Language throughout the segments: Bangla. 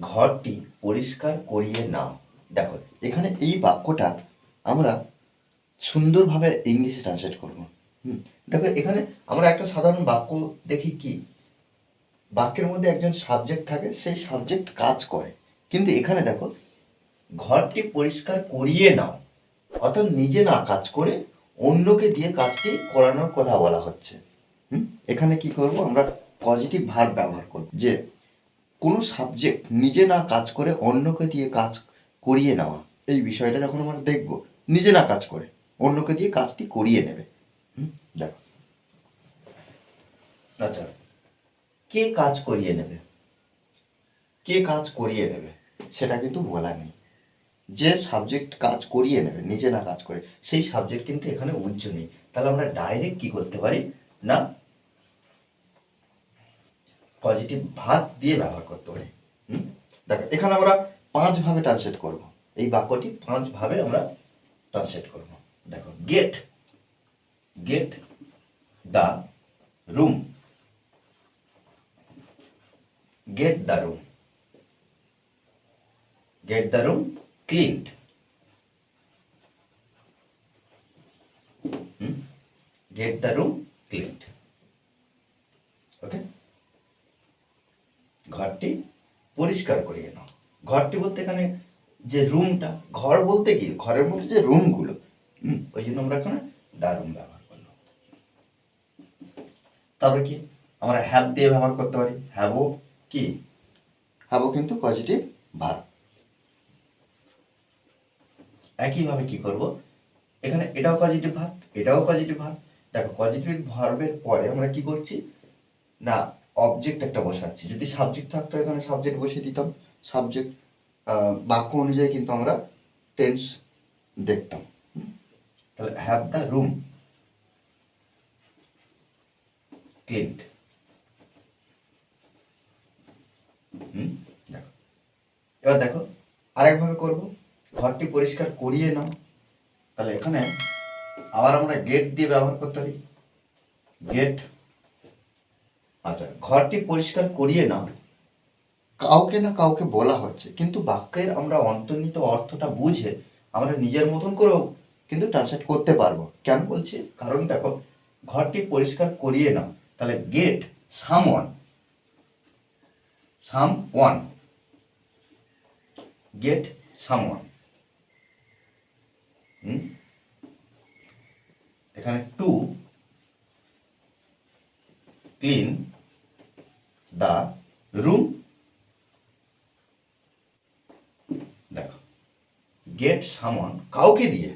ঘরটি পরিষ্কার করিয়ে নাও। দেখো, এখানে এই বাক্যটা আমরা সুন্দরভাবে ইংলিশে ট্রান্সলেট করব। হুম, দেখো, এখানে আমরা একটা সাধারণ বাক্য দেখি কি? বাক্যের মধ্যে একজন সাবজেক্ট থাকে, সেই সাবজেক্ট কাজ করে। কিন্তু এখানে দেখো, ঘরটি পরিষ্কার করিয়ে নাও। অর্থাৎ নিজে না কাজ করে অন্যকে দিয়ে কাজটি করানোর কথা বলা হচ্ছে। হুম, এখানে কি করব? আমরা পজিটিভ ভার্ব ব্যবহার করব। যে কোনো সাবজেক্ট নিজে না কাজ করে অন্যকে দিয়ে কাজ করিয়ে নেওয়া। এই বিষয়টা যখন আমরা দেখব, নিজে না কাজ করে, অন্যকে দিয়ে কাজটি করিয়ে নেবে। দেখো। আচ্ছা। কে কাজ করিয়ে নেবে? কে কাজ করিয়ে নেবে? সেটা কিন্তু বলা নেই। যে সাবজেক্ট কাজ করিয়ে নেবে, নিজে না কাজ করে, সেই সাবজেক্ট কিন্তু এখানে উজ্জ নেই। তাহলে আমরা ডাইরেক্ট কি করতে পারি? না পজিটিভ ভাব দিয়ে ব্যবহার করতে পারি। হুম? দেখো, এখানে আমরা পাঁচভাবে ট্রান্সলেট করব। এই বাক্যটি পাঁচভাবে আমরা ট্রান্সলেট করব। দেখো get get the room get the room get the room cleaned get the room cleaned okay ঘরটি পরিষ্কার করিয়ে নাও ঘরটি বলতে এখানে যে রুমটা, ঘর বলতে কি? ঘরের মধ্যে যে রুমগুলো। ওই জন্য আমরা এখানে দা রুম ব্যবহার করলাম। তারপরে কি? আমরা হ্যাভ দিয়ে ব্যবহার করতে পারি। হ্যাভও কি? হ্যাভও কিন্তু পজিটিভ ভার একইভাবে কি করব? এখানে এটাও পজিটিভ ভার এটাও পজিটিভ ভার দেখো পজিটিভ ভার্বের পরে আমরা কি করছি? না অবজেক্ট একটা বসাচ্ছি। যদি সাবজেক্ট থাকতো, এখানে সাবজেক্ট বসিয়ে দিতাম। সাবজেক্ট বাক্য অনুযায়ী কিন্তু আমরা টেন্স দেখতাম। তাহলে have the room cleaned hmm? দেখো। এবার দেখো, আরেকভাবে করব। ঘরটি পরিষ্কার করিয়ে নাও। তাহলে এখানে আবার আমরা গেট দিয়ে ব্যবহার করতে পারি। গেট আচ্ছা ঘরটি পরিষ্কার করিয়ে নাও। কাউকে না কাউকে বলা হচ্ছে, কিন্তু বাক্যের আমরা অন্তর্নিহিত অর্থটা বুঝে আমরা নিজের মতন করেও কিন্তু ট্রান্সলেট করতে পারব। কেন বলছি? কারণ দেখো, ঘরটি পরিষ্কার করিয়ে নাও। তাহলে get someone someone get someone এখানে টু ক্লিন দ্য রুম। দেখো গেট সামন কাউকে দিয়ে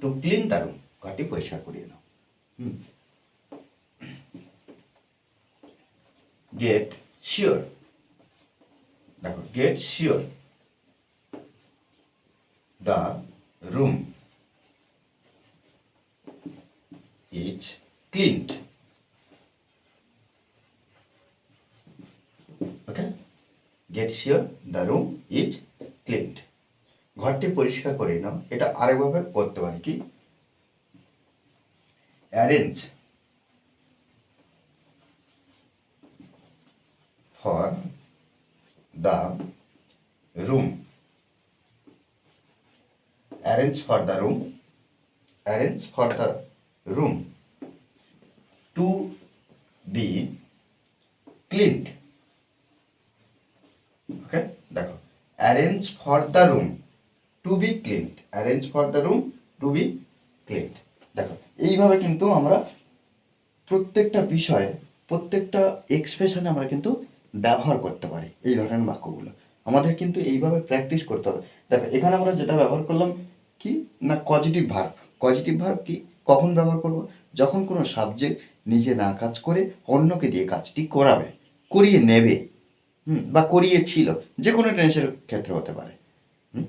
টু ক্লিন দ্য রুম ঘরটি পরিষ্কার করিয়ে নাও। হুম। গেট শিওর দেখো get sure the room is cleaned okay get sure the room is cleaned ঘরটি পরিষ্কার করে নাও। এটা আরেকভাবে করতে পারি কি? Arrange for the room arrange for the room arrange for the room to be cleaned okay দেখো। Arrange for the room to be cleaned arrange for the room to be cleaned দেখো, এইভাবে কিন্তু আমরা প্রত্যেকটা বিষয়ে, প্রত্যেকটা এক্সপ্রেশনে আমরা কিন্তু ব্যবহার করতে পারি এই ধরনের বাক্যগুলো। আমাদের কিন্তু এইভাবে প্র্যাকটিস করতে হবে। দেখো, এখানে আমরা যেটা ব্যবহার করলাম, কি? না পজিটিভ ভার্ব পজিটিভ ভার্ব কি? কখন ব্যবহার করব? যখন কোনো সাবজেক্ট নিজে না কাজ করে অন্যকে দিয়ে কাজটি করাবে, করিয়ে নেবে। হুম, বা করিয়েছিল যে কোনো টেন্সের ক্ষেত্রে হতে পারে। হুম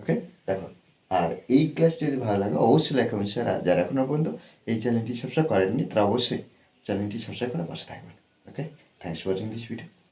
ওকে দেখো, আর এই ক্লাসটি যদি ভালো লাগে, অবশ্যই লাইক কমেন্ট শেয়ার আর যারা এখনও পর্যন্ত এই চ্যানেলটি সবসময় করেননি, তারা অবশ্যই চ্যানেলটি সবসময় করে পাশে থাকবেন okay thanks for watching this video